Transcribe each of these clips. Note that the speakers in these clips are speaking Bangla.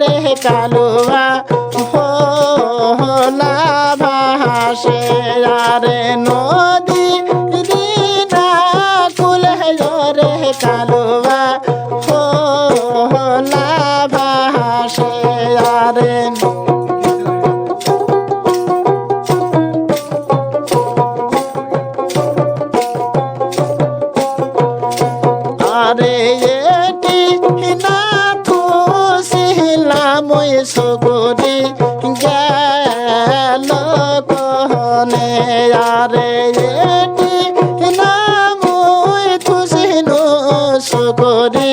রে কালুয়া হো না ভাসে আরে নদী দিনা কুল রে কালুয়া। খুশিলাম সগরি গেল কহনে আরে এটি নাম খুশিনু সগরি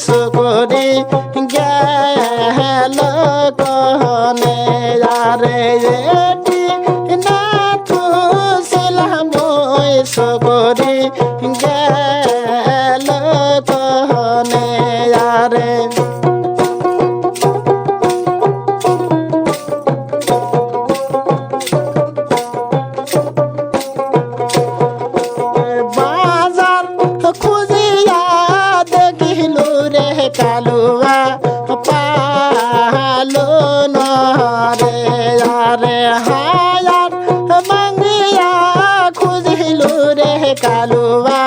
সুগরি গেল কহনে আরে এটি না ওই সুগরি রে কালুয়া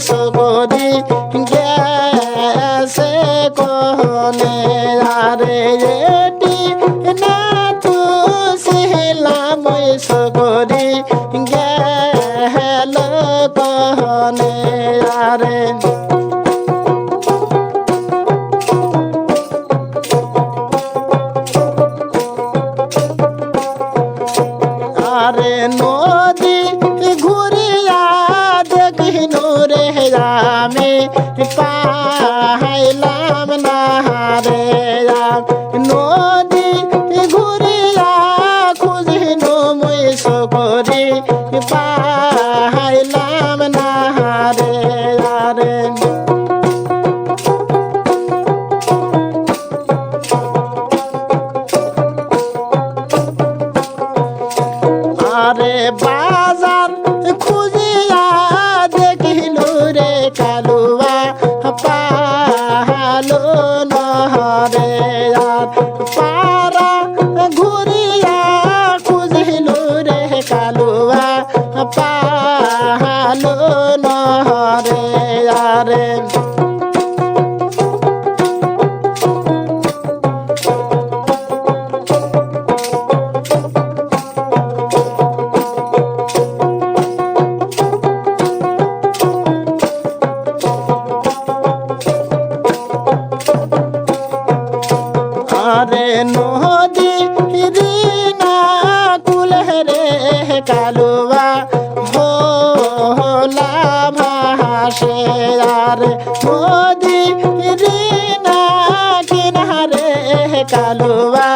soul. আমি পাইলাম না রে নদী ঘুরিয়া খুঁজিন মুই সকরি পাইলাম না রে আরে বাজার কালুয়া ভোলা ভাসে আর মোদি রে না কিনারে কালুয়া।